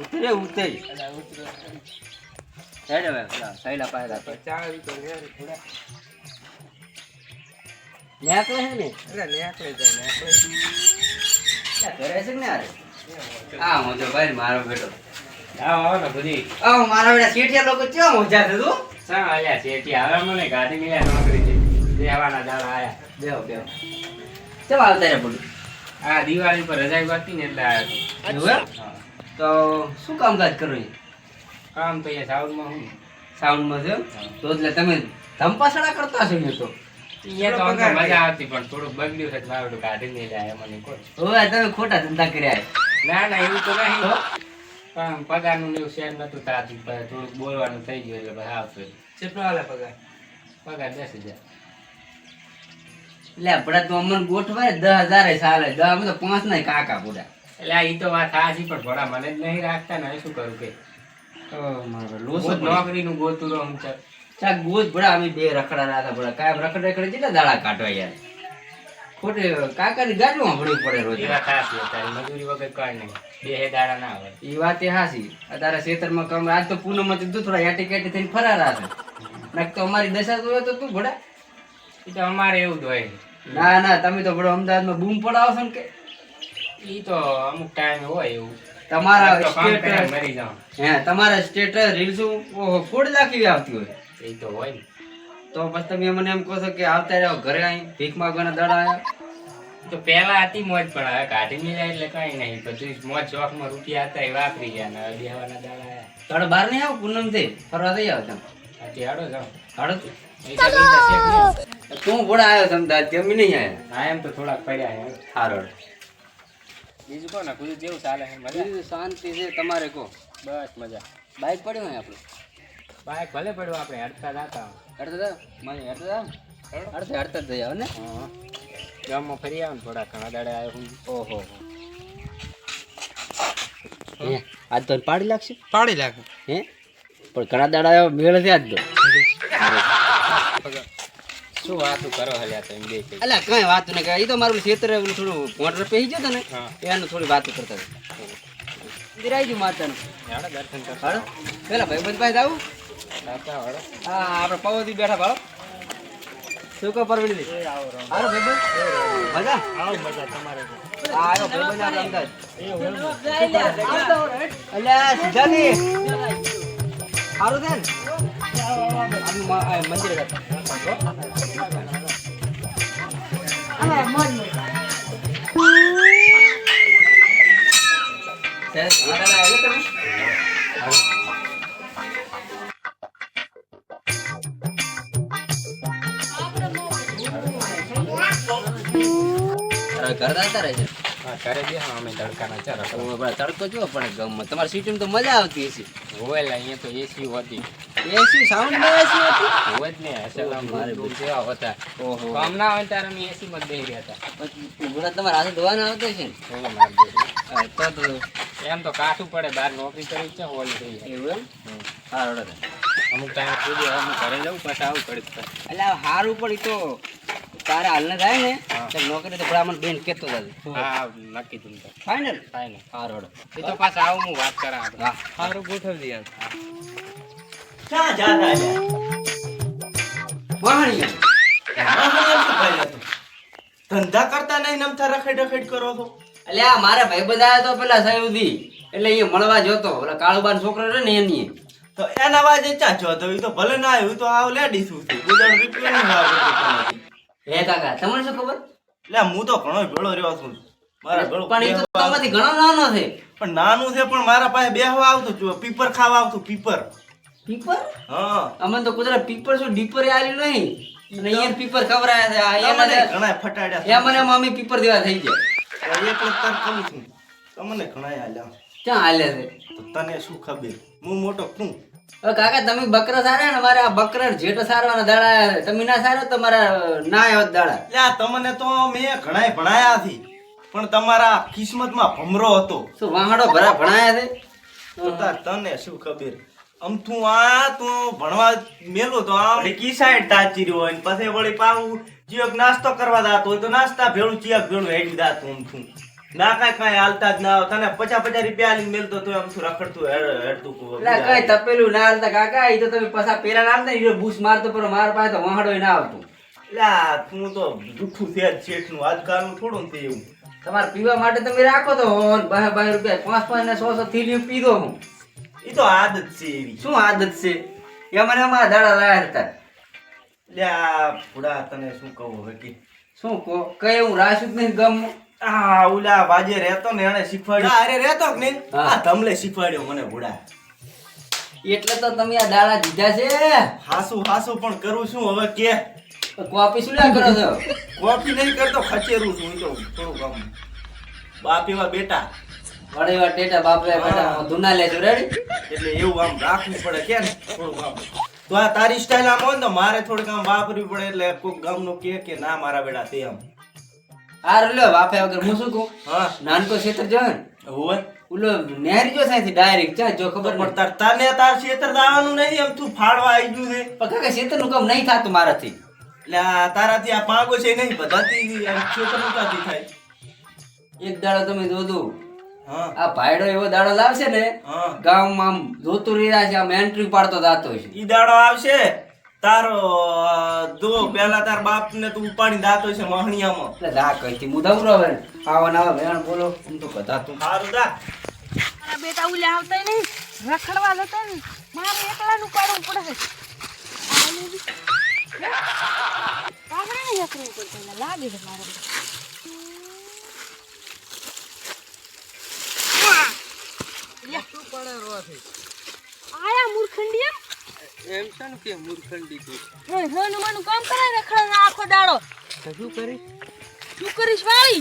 ઉતરે ઉતરે. હેડે હવે સહેલા પાસે રાખે. ચાવી તો નેરી થોડા. ને? જાય ઘરે છે ને આરે આ મોજો ભાઈ મારો બેટો. આવો આવો ને બધી આ મારા બેટા શેઠિયા લોકો કેવા મોજા છે તું સા છે હવે મને ગાડી મિલ્યા નોકરી છે. દેવાના દાડા આયા. બેહો બેહો. ચમ આવતા રે બોલું? આ દિવાળી પર રજા હતી ને એટલે આયા? તો શું કામકાજ કરો એ? કામ તો અહીંયા સાઉન્ડમાં હું. સાઉન્ડમાં છે? તો એટલે તમે ધંપાસણા કરતા તો? તો તો છે મારું બધું નહીં જાય મને કોઈ હવે તમે ખોટા ધંધા કર્યા. ના ના એવું તો નહીં. પણ પગારનું એવું શેર નતું થોડુંક બોલવાનું થઈ ગયું એટલે ભાઈ આવતો કેટલો હાલે પગાર? પગાર દસ હજાર. એટલે આપડા તો અમને ગોઠવાય દસ હજાર ચાલે દસ અમે તો પાંચ ના કાકા પૂરા. એટલે આ તો વાત સાચી પણ ભોળા મને જ નહીં રાખતા ને શું કરું કે? નોકરીનું ગોતું રહું છું. ચાક ગોજ ભડા અમે બે રખડા હતા ભડા કાયમ રખડ રખડે કેટલા દાડા કાઢવા યાર? ખોટે કાકાની પડે રોજ. એ વાત અત્યારે મજૂરી વગર કઈ નહીં. બે હે દાડા ના આવે એ વાત એ હાસી અત્યારે ખેતરમાં કામ આજ તો પૂનમ હતી તું થોડા યાટી કેટી થઈને ફરાર છે. નાખ તો અમારી દશા જોયો તો તું ભડા એ તો અમારે એવું જ હોય. ના ના તમે તો ભડો અમદાવાદમાં બૂમ પડાવો છો ને કે? ઈ તો અમુક ટાઈમ હોય એવું. તમારા સ્ટેટ મરી જાઉં. હે તમારા સ્ટેટ રીલ્સ ફૂડ લાખી આવતી હોય. એ તો હોય ને. તો પછી તમે મને એમ કહો છો કે આવતા રહ્યો ઘરે અહીં ભીખ માગવાના દડા આવ્યા. તો પહેલા હતી મોજ પણ હવે કાઢી મિલાય એટલે કઈ નહીં. પછી મોજ ચોકમાં રૂપિયા હતા એ વાપરી ગયા ને બેહવાના દાડા બહાર નહીં આવો પૂનમથી? ફરવા થઈ આવો તમે. હાડો હાડો તું. ભોળા આવ્યો તમે દાદ તમે નહીં આવ્યા? હા એમ તો થોડાક પડ્યા છે. હારો કહો ને કુદું જેવું ચાલે છે મજા? બીજું શાંતિ છે તમારે કહો. બસ મજા. બાઈક પડ્યું હોય આપણું? બાઈક ભલે પડ્યું આપણે હડતા હતા હડતા મને હડતા હડતા હડતા જ જઈ આવે ને. હા. ગામમાં ફરી આવો ને થોડા ઘણા દાડે આવ્યો હું. ઓહો. હે? આજ તો પાડી લાગશે? પાડી લાગે. હે? પણ ઘણા દાડા આવ્યો મેળ છે આજ તો. શું વાતું કરો હલ્યા તમે બે છે અલ્યા કઈ વાત નહીં કઈ તો મારું ખેતર ઓલું થોડું મોટર પેહી ગયો તો ને હા. એનું થોડી વાત કરતા હતા. દિરાઈ ગયું માતાનું. હાડો દર્શન હાલો પેલા પાસે હાડો. હા આપણે પવોથી બેઠા ભાળો શું કહો પરવીણી હાલો ભાઈ બંધ મજા? આવો મજા તમારે હા આવ્યો ભાઈ આપણે અમદાવાદ. અલ્યા સીધા ની સારું છે ને મંદિરે ઘર દાતા રહે છે? હા કરે બે હા અમે તડકાના ચાર તો તડકો જો પણ ગામમાં? તમારી સિટીમાં તો મજા આવતી હશે. હોય અહીંયા તો એસી હતી. એસી સાઉન્ડમાં એસી હતી હોય જ ને અસલ મારે રૂમ હતા. ઓહો. કામ ના હોય ત્યારે અમે એસી માં બેહી રહ્યા હતા. પછી ઘોડા તમારા હાથે ધોવાના આવતો છે ઓહો માર તો તો એમ તો કાઠું પડે બહાર નોકરી કરી છે હોલ થઈ જાય. એવું એમ? હા રડો અમુક ટાઈમ સુધી હું ઘરે જાઉં પછી આવું પડે. એટલે હારું પણ ઈ તો તારે હાલને થાય ને તો નોકરી તો બ્રાહ્મણ બેન કેતો હતા હા નક્કી તું ફાઇનલ ને હા રડો એ તો પાછા આવું હું વાત કરા હા. સારું ગોઠવી દે ક્યાં જાતા હતું? ધંધા કરતા નહીં નમતા રખડ રખડ કરો તો એટલે આ મારા ભાઈ બધા તો પેલા સયુદી એટલે એ મળવા જોતો એટલે કાળુબાન છોકરો રે ને એની. તો એના વાજે ચાચો છો તો ઈ તો ભલે ના આવ્યું તો આવ લેડીસ છે? ગુદળ રૂપિયો નહીં આવ હે કાકા તમને શું ખબર? એટલે હું તો ઘણો ભેળો રહ્યો છું. મારા ભેળો પણ એ તો તમારાથી ઘણો નાનો છે. પણ નાનું છે પણ મારા પાસે બેહવા આવતું પીપર ખાવા આવતું પીપર. પીપર હા. અમને તો કુતરા પીપર શું ડીપર આલ્યું નહીં. અને અહીંયા પીપર ખવરાયા છે. આ તમને ઘણા ફટાડ્યા એ મને મમ્મી પીપર દેવા થઈ ગયા. એ પણ તર કહું છું. તમને ઘણા હાલ્યા ક્યાં આલ્યા છે? તને શું ખબર? હું મોટો છું. હવે કાકા તમે બકરા સારા ને મારે આ બકરા જેઠો સારવાના દાડા તમે ના સારો તો મારા ના આવ્યો દાડા. લ્યા તમને તો મેં ઘણાય ભણાયા હતી પણ તમારા કિસ્મતમાં ભમરો હતો. શું વાહડો ભરા ભણાયા છે? તો તને શું ખબર? અમથું આ તું ભણવા મેલો તો આમ કી સાઈડ તાચી રહ્યો હોય પછી વળી પાવું જીવક નાસ્તો કરવા દાતો હોય તો નાસ્તા ભેળું ચિયક ભેળું હેડી દાતું અમથું ના કાંઈ કાંઈ હાલતા જ ના આવે. તને પચાસ પચાસ રૂપિયા આલીને મેલતો તો આમ તું રખડતું હેડતું કાંઈ તપેલું ના હાલતા કાકા એ તો તમે પાછા પેલા ના હાલતા ને, ભૂસ બૂસ મારતો પણ માર પાસે તો વહાડોય ના આવતું લ્યા, તું તો જુઠ્ઠું છે જ શેઠનું. આજકાલનું થોડું ને એવું. તમારે પીવા માટે તમે રાખો તો બાય બાય રૂપિયા પાંચ પાંચ ને સો સો થેલીઓ પીધો હું ઈ તો આદત છે એવી. શું આદત છે? એ મને અમારા દાડા લાયા હતા. લ્યા, ભૂડા, તને શું કહું હવે કે? શું કહો? કઈ હું રાશું ને ગમ આ ઓલા વાજે રહેતો ને એને શીખવાડ્યો. અરે રહેતો કે નહીં. આ તમને શીખવાડ્યો મને ભૂડા. એટલે તો તમે આ દાડા દીધા છે. હાસુ હાસુ પણ કરું શું હવે કે. કોપી શું લ્યા કરો છો? કોપી નહીં કરતો ખચેરું છું તો થોડું કામ બાપ એવા બેટા. વડે વાર ટેટા બાપરે બેટા ધુના લેજો રેડી એટલે એવું આમ રાખવું પડે કે ને? થોડુંક આમ. તો આ તારી સ્ટાઈલ આમ હોય ને મારે થોડુંક આમ વાપરવી પડે એટલે કોઈક ગામનું કે કે ના મારા બેટા તે આમ. આ લ્યો બાપે વગર હું શું કહું? હા. નાનકો ક્ષેત્ર જો ને? હોય ઓલો નેર જો સાઈથી ડાયરેક્ટ ચા જો ખબર પણ તાર તાને તાર ક્ષેત્ર દાવાનું નહીં એમ તું ફાડવા આવી ગયું છે. પણ કાકા ક્ષેત્રનું કામ નહીં થાતું મારાથી. એટલે આ તારાથી આ પાગો છે નહીં બધાથી ક્ષેત્રનું થાય. એક દાડો તમે જોધું આ ભાઈડો એવો દાડો લાવશે ને હા. ગામમાં આમ જોતું રહ્યા છે આમ એન્ટ્રી પાડતો જાતો હોય છે. ઈ દાડો આવશે તારો જો પેલા તાર બાપ ને તું ઉપાડી દાતો છે મહણિયામાં એટલે રા કઈથી મુદાવરો હવે. આવા ના આવે વેણ બોલો. હું તો બધા તું સારું દા મારા બેટા ઉલે આવતા નહીં. રખડવા જતા ને મારે એકલાનું પાડવું પડે. છે આને બી- આપણે નહીં એકલું પડતું લાગે છે મારે શું પડે રોથી આયા મૂર્ખંડી એમ એમ છે ને કે મૂર્ખંડી તું હે હનુમાનું કામ કરાય રખડવાનો આખો દાડો. શું કરી શું કરીશ ભાઈ?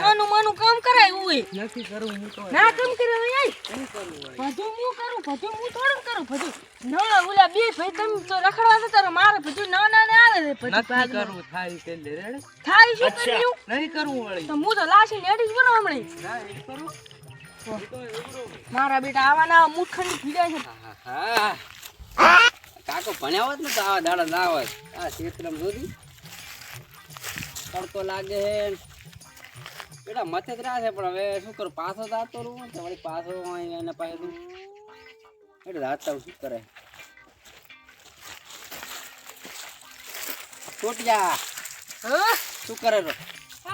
હનુમાનું કામ કરાય ઉઈ નથી કરું હું તો ના કામ કરે નહીં કરવું હું કરું બધું હું થોડું કરું બધું ના ઓલા બે ભાઈ તમે તો રખડવા જતા રહો મારે બધું ના ના ને આવે છે નથી કરું થાય તે લે રેડે. થાય શું કર્યું? નહીં કરું વળી. તો હું તો લાશી જ બનો હમણે ના એ કરું. મારા બેટા આવાના મૂર્ખંડી ભીડા છે. કાકો ભણ્યા હોત ને તો આવા દાડા ના હોય. આ ક્ષેત્રમાં જોધી તડકો લાગે હે બેટા મથે રહ્યા છે પણ હવે શું કરું? પાછો જાતો રહું તો વળી પાછો અહીં એના પાસે તું એટલે જાતા શું કરે? ટોટિયા હા? શું કરે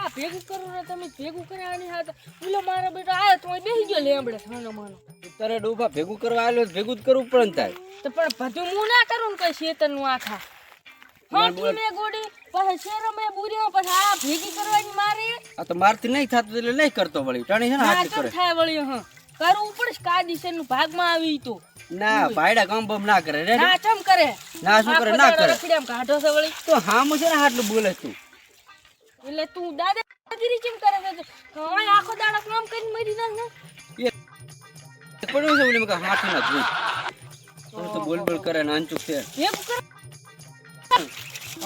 હા ભેગું કરો ને તમે ભેગું કર્યા ની હાથ. પેલો મારો બેટો આયો તો બેસી ગયો લેમડે થાનો માનો. તારે ડૂબા ભેગું કરવા આવ્યો ભેગું જ કરવું પણ થાય તો પણ બધું હું ના કરું ને કઈ શેતનનું આખા હાથી મેં ગોડી પછી શેરો મેં બુર્યો પછી આ ભેગી કરવાની મારી. આ તો મારથી નહીં થતું એટલે નહીં કરતો વળી. ટાણી છે ને હાથ કરે થાય વળી હા. કરવું પડશે કાયદેસરનું ભાગમાં આવી તો. ના ભાઈડા કામ બમ ના કરે રે ના ચમ કરે. ના શું કરે? ના કરે. રખડ્યામ કાઢો છે વળી. તો હામું છે ને આટલું બોલે તું? એટલે તું દાદાગીરી કેમ કરે છે? હવે આખો દાડો કામ કરીને મરી જાય ને. પડ્યું છે ઓલી મકા હાથ ના ધોઈ થોડું તો બોલ બોલ કરે ને અંચુક છે. ભેગું કરે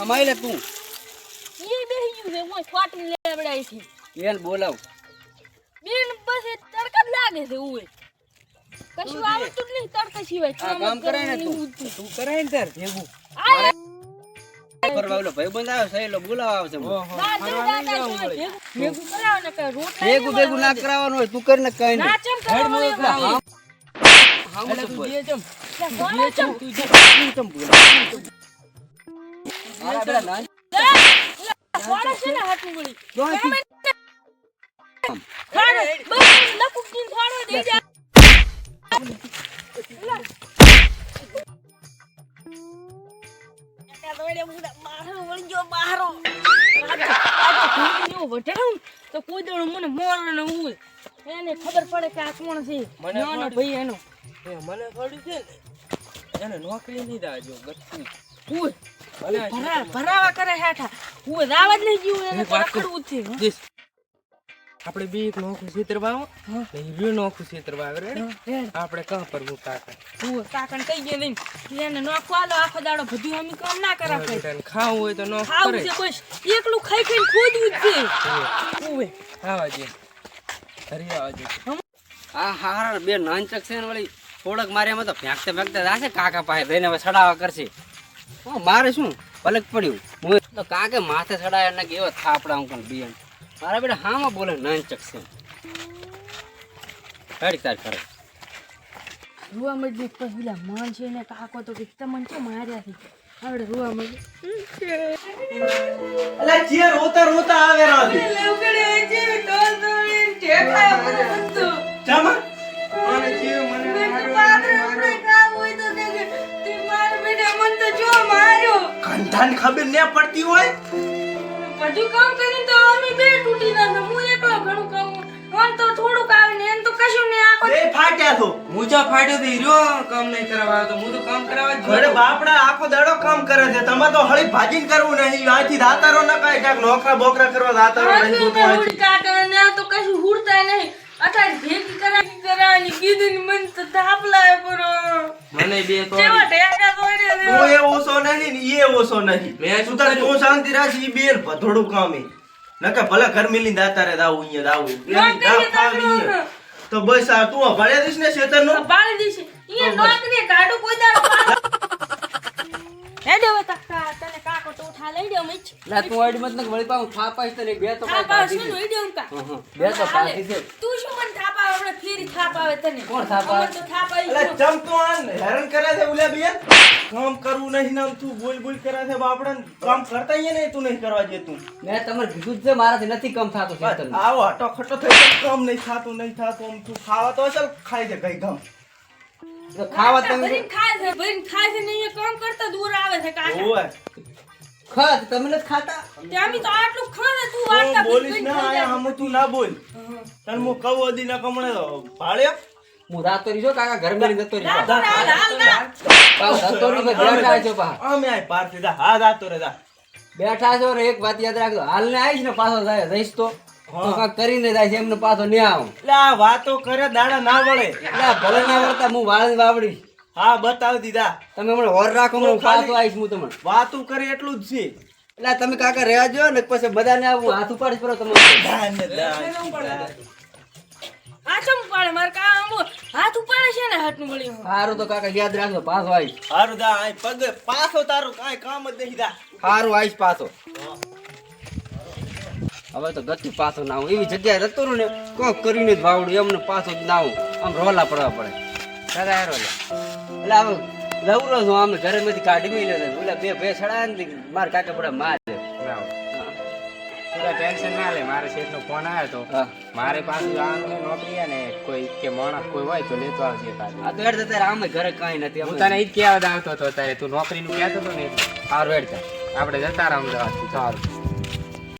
અમાઈ લે તું. ઈ બેહી ગયું છે મોય ફાટી લેવડાઈ છે. એને બોલાવ. બેન બસ એ તડકા જ લાગે છે ઉએ કશું આવતું જ નહીં તડકા સિવાય. આ કામ કરાય ને તું. તું તું કરાય ને તાર ભેગું. ફરવા ઓલો ભાઈ આવ્યો છે એલો બોલાવ આવશે ભેગું કરાવો ને કઈ રોટલા ભેગું ભેગું ના કરાવવાનું હોય તું કરીને કઈ ના નહીં ચમ કરો મને એમ લાગે. હામું તો બોલ. બે ચમ લે, ચમ? તું ચમ બોલાવ. મારા બેટા નાન- લે, લે, છે ને હાથની ગોળી? ખાડો, બસ લપુકીને ખાડો દે. ત્યાં દોડ્યા બુડા, તો- તો તો કોઈ દાડો મને મોરે ને. એને. ખબર પડે કે આ કોણ છે મને નાનો ભાઈ એનો મને થોડી છે ને એને નોકરી નહીં દાજો ભરાવા કરે હેઠા. હું દાવા જ નહીં ગયું એને રખડવું જ હો. દેશ આપણે બે એક નોખું ને એ નોખું રેડી? આપણે કાં પર હું કાકા ઉવે, કાકાને કહી દે લઈને. એને નોખવા આલો આખો દાડો બધું અમે કામ ના કરા ખાવું હોય તો નોખ ખાવું કરે. છે બસ એકલું ખાઈ ખાઈને ખોદવું જ છે. ઉવે. આવા જે ઘરે આવા જે આ હાર બે નાનચક છે ને વળી. થોડક મારે એમાં તો ફેંકતા ફેંકતા જાશે કાકા પાસે બેને હવે સડાવા કરશે. હા, મારે શું? પલક પડ્યું. હું તો કાકે માથે સડાયા ને કેવો થાપડા હું પણ બિયન મારા બેટા હામાં બોલે નાન છે. કાઢી તાર કરે રૂવા મજની પહેલા મન છે ને કાકો તો કે તમને ચો માર્યા છે. આવડે રૂવા મજ અલા જે રોતા રોતા આવે રાતી. જામા. મને જે મને કંધાન ખબર ને પડતી હોય? બધું કામ કરીને ને કશું નહીં આખો બે ફાટ્યા તો હું જો ફાટ્યો તો હીરો કામ નહીં કરવા તો હું તો કામ કરાવવા જ ઘરે બાપડા આખો દાડો કામ કરે છે. તમે તો હળી ભાજીન કરવું નહીં. આથી દાતારો ન કાય કાક નોકરા બોકરા કરવા દાતારો નહીં તો અહીંથી. કાકા ને તો કશું હુડતા નહીં. અત્યારે ભેગી કરાવી કરાવવાની કીધું ને મને તો તાપ લાગે પરો મને બે તો કેવા ઢેકા છે. તું એ ઓસો નહીં ને એ ઓસો નહીં. મેં શું તારે તું શાંતિ રાખ ઈ બેન ભથોડું કામ. નકા ભલે ઘર મિલી દાતારે દાવું અહીંયા દાવું. તો બસ આ તું અભાળ્યા દઈશ ને શેતરનું? બાળી દીશે અહીંયા નોકરી કાઢું કોઈ દાડો હેડે હવે કાકા તને કાકો તો ઉઠા લઈ દે મિચ લા તું આડી મત ને વળી પાઉં થાપાઈશ તને બે તો થાપ કાંઈ આવે છે. કાઢી ને દે. ઈડે ઉમકા હં, હં. બે તો કાઢી છે. તું શું મને થાપ આવે? ફેરી થાપ તને. કોણ થાપ તો થાપ આવી અલા ગયો. આન હેરાન કરે છે ઉલ્યા બેન કામ કરવું નહીં ને તું બોલ બોલ કરે છે બાપડા કામ કરતા ય નહીં તું નહીં કરવા જેતું મેં તમારે કીધું છે મારાથી નથી કામ થતું શેતરનું. આવો હટો ખટો થઈ કામ નહીં થાતું નહીં થાતું આમ તું ખાવા તો અસલ ખાઈ છે ગઈ કામ તો ખાવા તમે ભરીને ખાય છે ભરીને ખાય છે નહીં કામ કરતા દૂર આવે છે કાકા. ઓય ખા તમે નથી ખાતા? તે અમે તો આટલું ખાને તું તું બોલીશ ના આયા હમ તું ના બોલ. તન મો કહું દી ના કમણે ભાળે હું રાતો રહી છું કાકા ઘર મેલી જતો રહી રાતો છું. હાલ ના. પાછો જતો રહી તો બેઠા છો પા અમે આય પાર સીધા હા જાતો રે જા. બેઠા છો ને એક વાત યાદ રાખજો. હાલ ને આવીશ ને પાછો જાય જઈશ તો. તો હા. કરીને જાય છે એમને પાછો નહીં આવું. એટલે આ વાતો કરે દાડા ના વળે. એટલે ભલે ના વળતા હું વાળી વાવડી હા બતાવી દીધા. તમે હમણાં હોર રાખો હું પાછો આવીશ હું તમને. વાતું કરે એટલું જ છે. એટલે તમે કાકા રહ્યા જો ને પછી બધાને આવું હાથ ઉપાડીશ પર તમારે. દાન ને દાન. આ ચમ પાડે મારે કા આંબો હાથ ઉપાડે છે ને હાથનું વળી હારું તો કાકા યાદ રાખજો પાછો આવીશ. હારું દા આય પગ. પાછો તારું કાઈ કામ જ નહીં દા સારું આવીશ પાછો. હવે તો ગતિ પાછો ના આવું એવી જગ્યાએ રહેતો રહું ને કોક કરીને જ વાવડું એમને પાછો જ ના આમ રોલા પડવા પડે. દાદા હેરો લે એટલે હવે લવરો છું આમ ઘરે માંથી કાઢી છે ઓલા બે બે સડા ને માર કાકા પડે માર. ટેન્શન ના લે મારે શેઠનો ફોન આવ્યો તો. મારે પાછું જવાનું નોકરી ને કોઈ કે માણસ કોઈ હોય તો લેતો આવજે આ તો હેડ તારે આમે ઘરે કાંઈ નથી હું તને ઈ જ કહેવા આવતો હતો ત્યારે તું નોકરીનું કહેતો હતો ને. સારું હેડ આપણે જતા અમદાવાદથી. સારું.